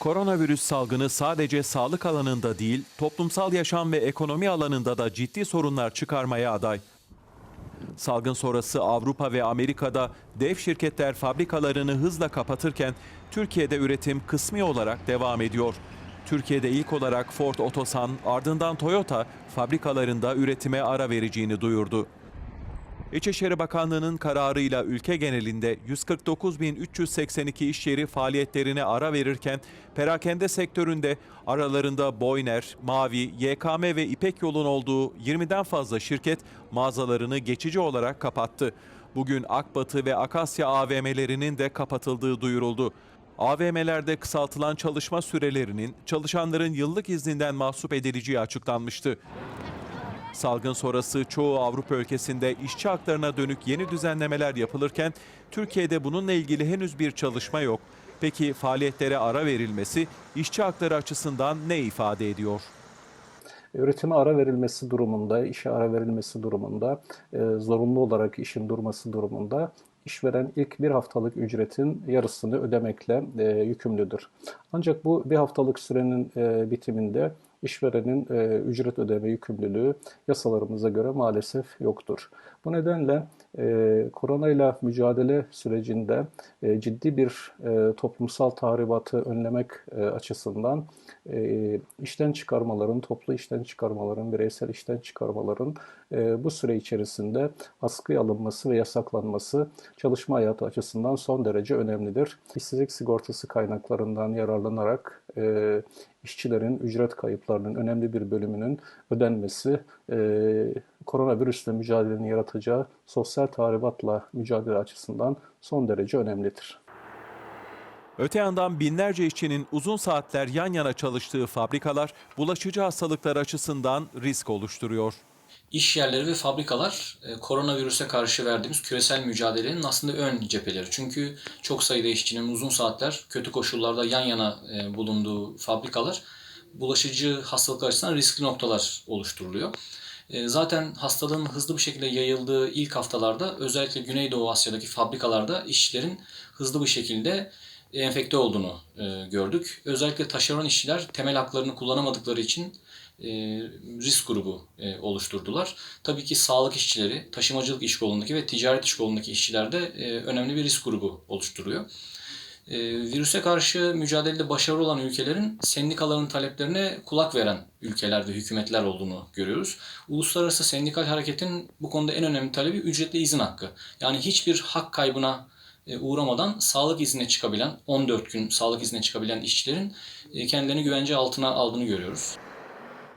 Koronavirüs salgını sadece sağlık alanında değil, toplumsal yaşam ve ekonomi alanında da ciddi sorunlar çıkarmaya aday. Salgın sonrası Avrupa ve Amerika'da dev şirketler fabrikalarını hızla kapatırken Türkiye'de üretim kısmi olarak devam ediyor. Türkiye'de ilk olarak Ford Otosan ardından Toyota fabrikalarında üretime ara vereceğini duyurdu. İçişleri Bakanlığı'nın kararıyla ülke genelinde 149.382 iş yeri faaliyetlerine ara verirken perakende sektöründe aralarında Boyner, Mavi, YKM ve İpek Yol'un olduğu 20'den fazla şirket mağazalarını geçici olarak kapattı. Bugün Akbatı ve Akasya AVM'lerinin de kapatıldığı duyuruldu. AVM'lerde kısaltılan çalışma sürelerinin çalışanların yıllık izninden mahsup edileceği açıklanmıştı. Salgın sonrası çoğu Avrupa ülkesinde işçi haklarına dönük yeni düzenlemeler yapılırken Türkiye'de bununla ilgili henüz bir çalışma yok. Peki faaliyetlere ara verilmesi işçi hakları açısından ne ifade ediyor? Üretime ara verilmesi durumunda, işe ara verilmesi durumunda, e, zorunlu olarak işin durması durumunda işveren ilk bir haftalık ücretin yarısını ödemekle e, yükümlüdür. Ancak bu bir haftalık sürenin e, bitiminde işverenin e, ücret ödeme yükümlülüğü yasalarımıza göre maalesef yoktur. Bu nedenle e, koronayla mücadele sürecinde e, ciddi bir e, toplumsal tahribatı önlemek e, açısından e, işten çıkarmaların, toplu işten çıkarmaların, bireysel işten çıkarmaların e, bu süre içerisinde askıya alınması ve yasaklanması çalışma hayatı açısından son derece önemlidir. İşsizlik sigortası kaynaklarından yararlanarak e, işçilerin ücret kayıplarının önemli bir bölümünün ödenmesi e, koronavirüsle mücadelenin yaratacağı sosyal tahribatla mücadele açısından son derece önemlidir. Öte yandan binlerce işçinin uzun saatler yan yana çalıştığı fabrikalar bulaşıcı hastalıklar açısından risk oluşturuyor. İş yerleri ve fabrikalar e, koronavirüse karşı verdiğimiz küresel mücadelenin aslında ön cepheleri. Çünkü çok sayıda işçinin uzun saatler kötü koşullarda yan yana e, bulunduğu fabrikalar bulaşıcı hastalıklar açısından riskli noktalar oluşturuluyor. E, Zaten hastalığın hızlı bir şekilde yayıldığı ilk haftalarda özellikle Güneydoğu Asya'daki fabrikalarda işçilerin hızlı bir şekilde enfekte olduğunu e, gördük. Özellikle taşeron işçiler temel haklarını kullanamadıkları için e, risk grubu oluşturdular. Tabii ki sağlık işçileri, taşımacılık iş kolundaki ve ticaret iş kolundaki işçiler de önemli bir risk grubu oluşturuyor. E, virüse karşı mücadelede başarılı olan ülkelerin sendikaların taleplerine kulak veren ülkeler ve hükümetler olduğunu görüyoruz. Uluslararası sendikal hareketin bu konuda en önemli talebi ücretli izin hakkı. Yani hiçbir hak kaybına e, uğramadan sağlık iznine çıkabilen, 14 gün sağlık iznine çıkabilen işçilerin e, kendilerini güvence altına aldığını görüyoruz.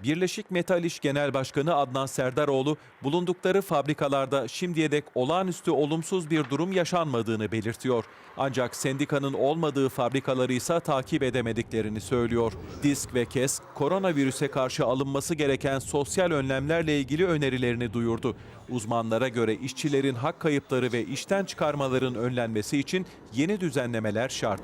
Birleşik Metal İş Genel Başkanı Adnan Serdaroğlu bulundukları fabrikalarda şimdiye dek olağanüstü olumsuz bir durum yaşanmadığını belirtiyor. Ancak sendikanın olmadığı fabrikaları ise takip edemediklerini söylüyor. Disk ve KES koronavirüse karşı alınması gereken sosyal önlemlerle ilgili önerilerini duyurdu. Uzmanlara göre işçilerin hak kayıpları ve işten çıkarmaların önlenmesi için yeni düzenlemeler şart.